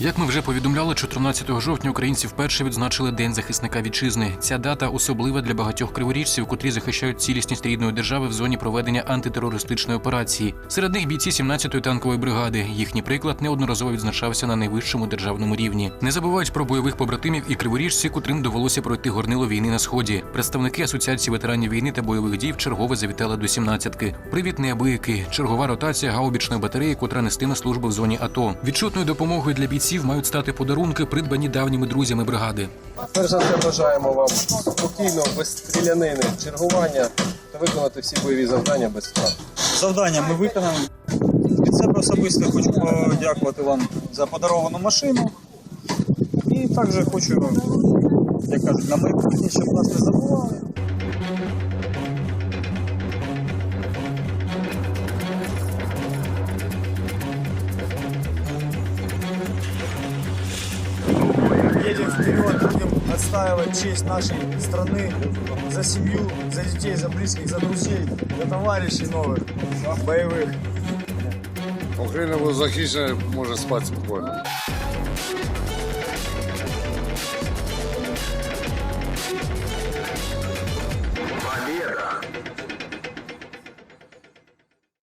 Як ми вже повідомляли, 14 жовтня українці вперше відзначили День захисника вітчизни. Ця дата особлива для багатьох криворіжців, котрі захищають цілісність рідної держави в зоні проведення антитерористичної операції. Серед них бійці 17-ї танкової бригади. Їхній приклад неодноразово відзначався на найвищому державному рівні. Не забувають про бойових побратимів і криворіжці, котрим довелося пройти горнило війни на сході. Представники асоціації ветеранів війни та бойових дій вчергове завітали до 17-ки. Привіт, неабияки. Чергова ротація гаубічної батареї, котра нестиме службу в зоні АТО. Відчутною допомогою для бійців мають стати подарунки, придбані давніми друзями бригади. Перш за все бажаємо вам спокійно, без стрілянини, чергування та виконати всі бойові завдання без втрат. Завдання ми виконаємо. Від себе особисто хочу подякувати вам за подаровану машину. І також хочу, як кажуть, на майбутнє, щоб нас не забували. Вперед, будем отстаивать честь нашей страны, за семью, за детей, за близких, за друзей, за товарищей новых, боевых. Україна буде захищена, може спати спокійно.